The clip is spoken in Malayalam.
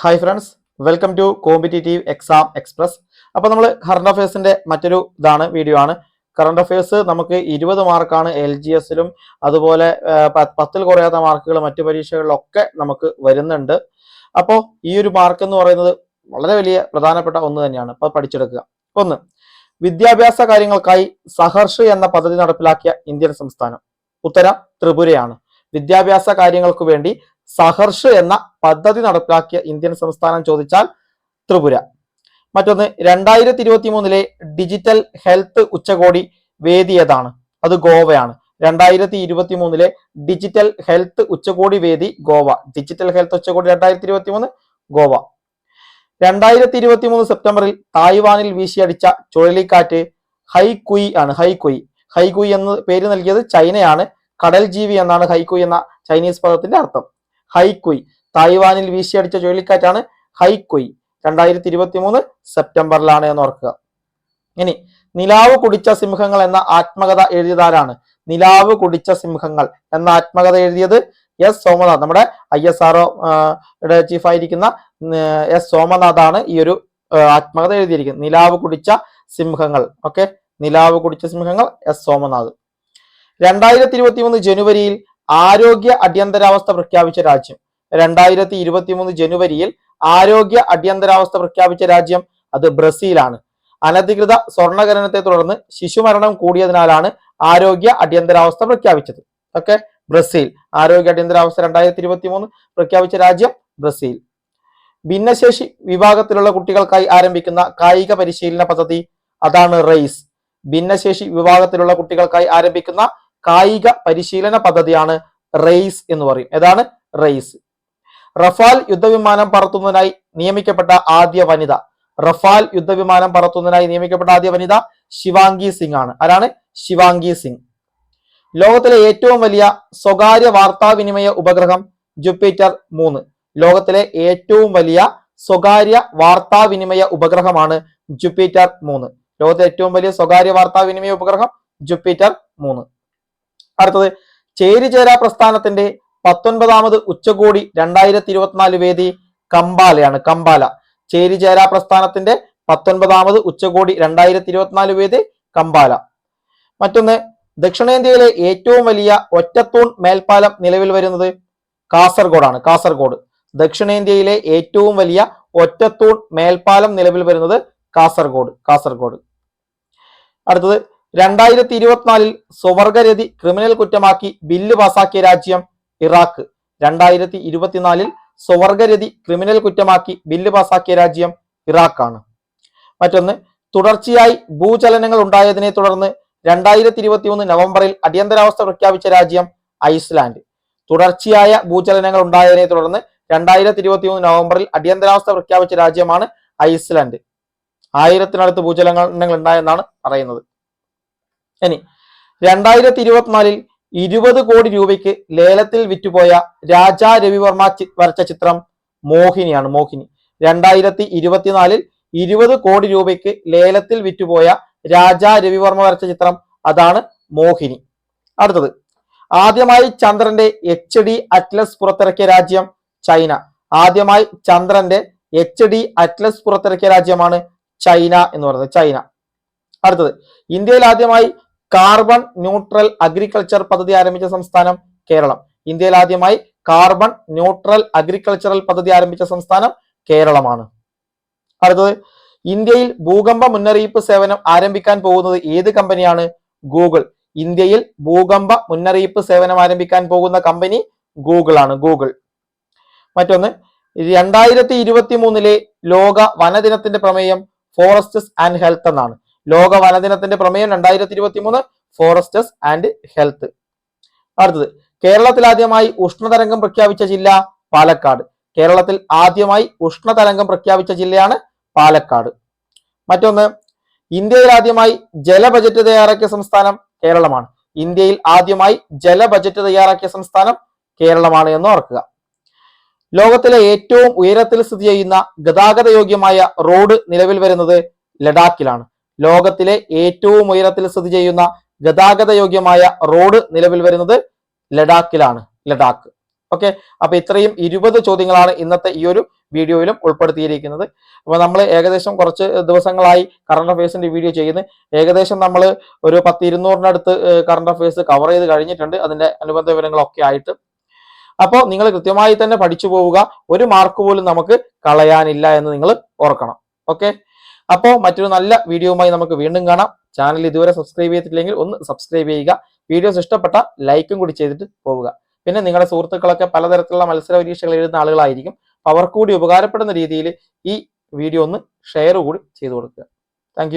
Hi friends welcome to competitive exam express അപ്പോൾ നമ്മൾ കറണ്ട് അഫയേഴ്സിന്റെ മറ്റൊരു ഇതാണ് വീഡിയോ ആണ്. കറണ്ട് അഫയേഴ്സ് നമുക്ക് ഇരുപത് മാർക്കാണ് എൽ ജി എസിലും അതുപോലെ പത്തിൽ കുറയാത്ത മാർക്കുകൾ മറ്റു പരീക്ഷകളിലൊക്കെ നമുക്ക് വരുന്നുണ്ട്. അപ്പോൾ ഈ ഒരു മാർക്ക് എന്ന് പറയുന്നത് വളരെ വലിയ പ്രധാനപ്പെട്ട ഒന്ന് തന്നെയാണ്. അപ്പോൾ പഠിച്ചെടുക്കുക. ഒന്ന് വിദ്യാഭ്യാസ കാര്യങ്ങൾക്കായി സഹർഷ് എന്ന പദ്ധതി നടപ്പിലാക്കിയ ഇന്ത്യൻ സംസ്ഥാനം. ഉത്തരം ത്രിപുരയാണ്. വിദ്യാഭ്യാസ കാര്യങ്ങൾക്ക് വേണ്ടി സഹർഷ് എന്ന പദ്ധതി നടപ്പിലാക്കിയ ഇന്ത്യൻ സംസ്ഥാനം ചോദിച്ചാൽ ത്രിപുര. മറ്റൊന്ന് രണ്ടായിരത്തി ഇരുപത്തി മൂന്നിലെ ഡിജിറ്റൽ ഹെൽത്ത് ഉച്ചകോടി വേദി ഏതാണ് അത് ഗോവയാണ്. രണ്ടായിരത്തി ഇരുപത്തി മൂന്നിലെ ഡിജിറ്റൽ ഹെൽത്ത് ഉച്ചകോടി വേദി ഗോവ. ഡിജിറ്റൽ ഹെൽത്ത് ഉച്ചകോടി രണ്ടായിരത്തി ഇരുപത്തി മൂന്ന് ഗോവ. രണ്ടായിരത്തി ഇരുപത്തി മൂന്ന് സെപ്റ്റംബറിൽ തായ്വാനിൽ വീശിയടിച്ച ചുഴലിക്കാറ്റ് ഹൈകുയി ആണ്. ഹൈകുയി ഹൈകുയി എന്ന് പേര് നൽകിയത് ചൈനയാണ്. കടൽ ജീവി എന്നാണ് ഹൈകുയി എന്ന ചൈനീസ് പദത്തിന്റെ അർത്ഥം. ഹൈക്കുയ്. തായ്വാനിൽ വീശിയടിച്ച ചുഴലിക്കാറ്റാണ് ഹൈക്കുയ്. രണ്ടായിരത്തി ഇരുപത്തി മൂന്ന് സെപ്റ്റംബറിലാണ് എന്ന് ഓർക്കുക ഇനി നിലാവ് കുടിച്ച സിംഹങ്ങൾ എന്ന ആത്മകഥ എഴുതിയതാരാണ്? നിലാവ് കുടിച്ച സിംഹങ്ങൾ എന്ന ആത്മകഥ എഴുതിയത് എസ് സോമനാഥ്. നമ്മുടെ ഐ എസ് ആർഒ ചീഫായിരിക്കുന്ന എസ് സോമനാഥാണ് ഈ ഒരു ആത്മകഥ എഴുതിയിരിക്കുന്നത്. നിലാവ് കുടിച്ച സിംഹങ്ങൾ. ഓക്കെ? നിലാവ് കുടിച്ച സിംഹങ്ങൾ എസ് സോമനാഥ്. രണ്ടായിരത്തി ഇരുപത്തി മൂന്ന് ജനുവരിയിൽ ആരോഗ്യ അടിയന്തരാവസ്ഥ പ്രഖ്യാപിച്ച രാജ്യം. രണ്ടായിരത്തി ഇരുപത്തി മൂന്ന് ജനുവരിയിൽ ആരോഗ്യ അടിയന്തരാവസ്ഥ പ്രഖ്യാപിച്ച രാജ്യം അത് ബ്രസീലാണ്. അനധികൃത സ്വർണഖനനത്തെ തുടർന്ന് ശിശുമരണം കൂടിയതിനാലാണ് ആരോഗ്യ അടിയന്തരാവസ്ഥ പ്രഖ്യാപിച്ചത്. ഓക്കെ? ബ്രസീൽ. ആരോഗ്യ അടിയന്തരാവസ്ഥ രണ്ടായിരത്തി ഇരുപത്തി മൂന്ന് പ്രഖ്യാപിച്ച രാജ്യം ബ്രസീൽ. ഭിന്നശേഷി വിഭാഗത്തിലുള്ള കുട്ടികൾക്കായി ആരംഭിക്കുന്ന കായിക പരിശീലന പദ്ധതി അതാണ് റെയ്സ്. ഭിന്നശേഷി വിഭാഗത്തിലുള്ള കുട്ടികൾക്കായി ആരംഭിക്കുന്ന കായിക പരിശീലന പദ്ധതിയാണ് റെയ്സ് എന്ന് പറയും. ഏതാണ്? റെയ്സ്. റഫാൽ യുദ്ധവിമാനം പറത്തുന്നതിനായി നിയമിക്കപ്പെട്ട ആദ്യ വനിത. റഫാൽ യുദ്ധവിമാനം പറത്തുന്നതിനായി നിയമിക്കപ്പെട്ട ആദ്യ വനിത ശിവാംഗി സിംഗ് ആണ്. ആരാണ്? ശിവാംഗി സിംഗ്. ലോകത്തിലെ ഏറ്റവും വലിയ സ്വകാര്യ വാർത്താവിനിമയ ഉപഗ്രഹം ജുപ്പിറ്റർ മൂന്ന്. ലോകത്തിലെ ഏറ്റവും വലിയ സ്വകാര്യ വാർത്താവിനിമയ ഉപഗ്രഹമാണ് ജുപ്പിറ്റർ മൂന്ന്. ലോകത്തെ ഏറ്റവും വലിയ സ്വകാര്യ വാർത്താവിനിമയ ഉപഗ്രഹം ജുപ്പിറ്റർ മൂന്ന്. അടുത്തത് ചേരിചേരാ പ്രസ്ഥാനത്തിന്റെ പത്തൊൻപതാമത് ഉച്ചകോടി രണ്ടായിരത്തി ഇരുപത്തിനാല് വേദി കമ്പാലയാണ് കമ്പാല. ചേരിചേരാ പ്രസ്ഥാനത്തിന്റെ പത്തൊൻപതാമത് ഉച്ചകോടി രണ്ടായിരത്തി ഇരുപത്തിനാല് വേദി കമ്പാല. മറ്റൊന്ന് ദക്ഷിണേന്ത്യയിലെ ഏറ്റവും വലിയ ഒറ്റത്തൂൺ മേൽപ്പാലം നിലവിൽ വരുന്നത് കാസർഗോഡാണ് കാസർഗോഡ്. ദക്ഷിണേന്ത്യയിലെ ഏറ്റവും വലിയ ഒറ്റത്തൂൺ മേൽപ്പാലം നിലവിൽ വരുന്നത് കാസർഗോഡ് കാസർഗോഡ്. അടുത്തത് രണ്ടായിരത്തി ഇരുപത്തിനാലിൽ സ്വവർഗരതി ക്രിമിനൽ കുറ്റമാക്കി ബില്ല് പാസാക്കിയ രാജ്യം ഇറാഖ്. രണ്ടായിരത്തി ഇരുപത്തിനാലിൽ സ്വവർഗരതി ക്രിമിനൽ കുറ്റമാക്കി ബില്ല് പാസാക്കിയ രാജ്യം ഇറാഖാണ്. മറ്റൊന്ന് തുടർച്ചയായി ഭൂചലനങ്ങൾ ഉണ്ടായതിനെ തുടർന്ന് രണ്ടായിരത്തി ഇരുപത്തി മൂന്ന് നവംബറിൽ അടിയന്തരാവസ്ഥ പ്രഖ്യാപിച്ച രാജ്യം ഐസ്ലാൻഡ്. തുടർച്ചയായ ഭൂചലനങ്ങൾ ഉണ്ടായതിനെ തുടർന്ന് രണ്ടായിരത്തി ഇരുപത്തി മൂന്ന് നവംബറിൽ അടിയന്തരാവസ്ഥ പ്രഖ്യാപിച്ച രാജ്യമാണ് ഐസ്ലാൻഡ്. ആയിരത്തിനടുത്ത് ഭൂചലനങ്ങൾ ഉണ്ടായെന്നാണ് പറയുന്നത്. ഇനി രണ്ടായിരത്തി ഇരുപത്തിനാലിൽ ഇരുപത് കോടി രൂപയ്ക്ക് ലേലത്തിൽ വിറ്റുപോയ രാജാ രവിവർമ്മ വരച്ച ചിത്രം മോഹിനിയാണ് മോഹിനി. രണ്ടായിരത്തി ഇരുപത്തിനാലിൽ ഇരുപത് കോടി രൂപയ്ക്ക് ലേലത്തിൽ വിറ്റുപോയ രാജാ രവിവർമ്മ വരച്ച ചിത്രം അതാണ് മോഹിനി. അടുത്തത് ആദ്യമായി ചന്ദ്രന്റെ എച്ച് ഡി അറ്റ്ലസ് പുറത്തിറക്കിയ രാജ്യം ചൈന. ആദ്യമായി ചന്ദ്രന്റെ എച്ച് ഡി അറ്റ്ലസ് പുറത്തിറക്കിയ രാജ്യമാണ് ചൈന എന്ന് പറയുന്നത് ചൈന. അടുത്തത് ഇന്ത്യയിൽ ആദ്യമായി കാർബൺ ന്യൂട്രൽ അഗ്രികൾച്ചർ പദ്ധതി ആരംഭിച്ച സംസ്ഥാനം കേരളം. ഇന്ത്യയിൽ ആദ്യമായി കാർബൺ ന്യൂട്രൽ അഗ്രികൾച്ചറൽ പദ്ധതി ആരംഭിച്ച സംസ്ഥാനം കേരളമാണ്. അടുത്തത് ഇന്ത്യയിൽ ഭൂകമ്പ മുന്നറിയിപ്പ് സേവനം ആരംഭിക്കാൻ പോകുന്നത് ഏത് കമ്പനിയാണ്? ഗൂഗിൾ ഇന്ത്യയിൽ ഭൂകമ്പ മുന്നറിയിപ്പ് സേവനം ആരംഭിക്കാൻ പോകുന്ന കമ്പനി ഗൂഗിൾ ആണ്. ഗൂഗിൾ മറ്റൊന്ന് രണ്ടായിരത്തി ഇരുപത്തി മൂന്നിലെ ലോക വനദിനത്തിന്റെ പ്രമേയം ഫോറസ്റ്റസ് ആൻഡ് ഹെൽത്ത് എന്നാണ്. ലോക വനദിനത്തിന്റെ പ്രമേയം രണ്ടായിരത്തി ഇരുപത്തി മൂന്ന് ഫോറസ്റ്റസ് ആൻഡ് ഹെൽത്ത്. അടുത്തത് കേരളത്തിൽ ആദ്യമായി ഉഷ്ണതരംഗം പ്രഖ്യാപിച്ച ജില്ല പാലക്കാട്. കേരളത്തിൽ ആദ്യമായി ഉഷ്ണതരംഗം പ്രഖ്യാപിച്ച ജില്ലയാണ് പാലക്കാട്. മറ്റൊന്ന് ഇന്ത്യയിൽ ആദ്യമായി ജല ബജറ്റ് തയ്യാറാക്കിയ സംസ്ഥാനം കേരളമാണ്. ഇന്ത്യയിൽ ആദ്യമായി ജല ബജറ്റ് തയ്യാറാക്കിയ സംസ്ഥാനം കേരളമാണ് എന്ന് ഓർക്കുക. ലോകത്തിലെ ഏറ്റവും ഉയരത്തിൽ സ്ഥിതി ചെയ്യുന്ന ഗതാഗത യോഗ്യമായ റോഡ് നിലവിൽ വരുന്നത് ലഡാക്കിലാണ്. ലോകത്തിലെ ഏറ്റവും ഉയരത്തിൽ സ്ഥിതി ചെയ്യുന്ന ഗതാഗത യോഗ്യമായ റോഡ് നിലവിൽ വരുന്നത് ലഡാക്കിലാണ് ലഡാക്ക്. ഓക്കെ അപ്പൊ ഇത്രയും ഇരുപത് ചോദ്യങ്ങളാണ് ഇന്നത്തെ ഈ ഒരു വീഡിയോയിലും ഉൾപ്പെടുത്തിയിരിക്കുന്നത്. അപ്പോൾ നമ്മൾ ഏകദേശം കുറച്ച് ദിവസങ്ങളായി കറണ്ട് അഫയേഴ്സിന്റെ വീഡിയോ ചെയ്യുന്നു. ഏകദേശം നമ്മൾ ഒരു പത്ത് ഇരുന്നൂറിനടുത്ത് കറണ്ട് അഫയേഴ്സ് കവർ ചെയ്ത് കഴിഞ്ഞിട്ടുണ്ട്. അതിന്റെ അനുബന്ധ വിവരങ്ങളൊക്കെ ആയിട്ട്. അപ്പോൾ നിങ്ങൾ കൃത്യമായി തന്നെ പഠിച്ചു പോവുക. ഒരു മാർക്ക് പോലും നമുക്ക് കളയാനില്ല എന്ന് നിങ്ങൾ ഓർക്കണം. ഓക്കെ അപ്പോൾ മറ്റൊരു നല്ല വീഡിയോയുമായി നമുക്ക് വീണ്ടും കാണാം. ചാനൽ ഇതുവരെ സബ്സ്ക്രൈബ് ചെയ്തിട്ടില്ലെങ്കിൽ ഒന്ന് സബ്സ്ക്രൈബ് ചെയ്യുക. വീഡിയോസ് ഇഷ്ടപ്പെട്ട ലൈക്കും കൂടി ചെയ്തിട്ട് പോവുക. പിന്നെ നിങ്ങളുടെ സുഹൃത്തുക്കളൊക്കെ പലതരത്തിലുള്ള മത്സര പരീക്ഷകൾ എഴുതുന്ന ആളുകളായിരിക്കും. അപ്പൊ അവർക്ക് കൂടി ഉപകാരപ്പെടുന്ന രീതിയിൽ ഈ വീഡിയോ ഒന്ന് ഷെയർ കൂടി ചെയ്തു കൊടുക്കുക. താങ്ക്